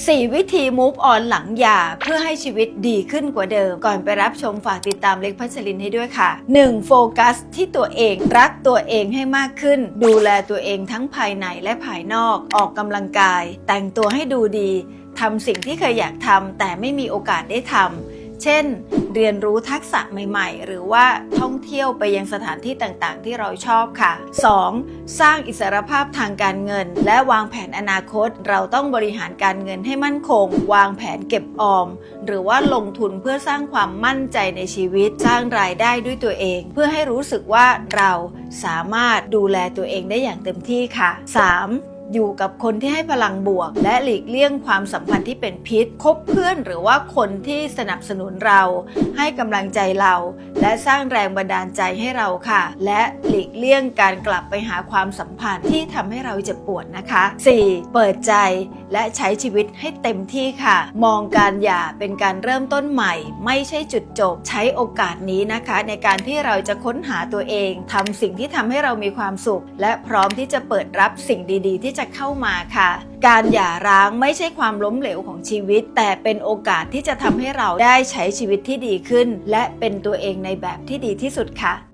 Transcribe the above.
4 วิธี move on หลังหย่าเพื่อให้ชีวิตดีขึ้นกว่าเดิม ก่อนไปรับชมฝากติดตามเล็กพัชรินให้ด้วยค่ะ 1. โฟกัสที่ตัวเองรักตัวเองให้มากขึ้น ดูแลตัวเองทั้งภายในและภายนอก ออกกำลังกาย แต่งตัวให้ดูดีทำสิ่งที่เคยอยากทำแต่ไม่มีโอกาสได้ทำเช่น เรียนรู้ทักษะใหม่ๆ หรือว่าท่องเที่ยวไปยังสถานที่ต่างๆ ที่เราชอบค่ะ 2. สร้างอิสรภาพทางการเงิน และวางแผนอนาคต เราต้องบริหารการเงินให้มั่นคง วางแผนเก็บออม หรือว่าลงทุนเพื่อสร้างความมั่นใจในชีวิต สร้างรายได้ด้วยตัวเอง เพื่อให้รู้สึกว่าเราสามารถดูแลตัวเองได้อย่างเต็มที่ค่ะ 3. อยู่กับคนที่ให้พลังบวก และหลีกเลี่ยงความสัมพันธ์ที่เป็นพิษ คบเพื่อนหรือว่าคนที่สนับสนุนเรา ให้กำลังใจเรา และสร้างแรงบันดาลใจให้เราค่ะ และหลีกเลี่ยงการกลับไปหาความสัมพันธ์ที่ทำให้เราเจ็บปวดนะคะ 4. เปิดใจ และใช้ชีวิตให้เต็มที่ค่ะ มองการหย่าเป็นการเริ่มต้นใหม่ ไม่ใช่จุดจบ ใช้โอกาสนี้นะคะ ในการที่เราจะค้นหาตัวเองทำสิ่งที่ทำให้เรามีความสุข และพร้อมที่จะเปิดรับสิ่งดีๆ ที่จะเข้ามาค่ะ การหย่าร้างไม่ใช่ความล้มเหลวของชีวิต แต่เป็นโอกาสที่จะทำให้เราได้ใช้ชีวิตที่ดีขึ้น และเป็นตัวเองในแบบที่ดีที่สุดค่ะ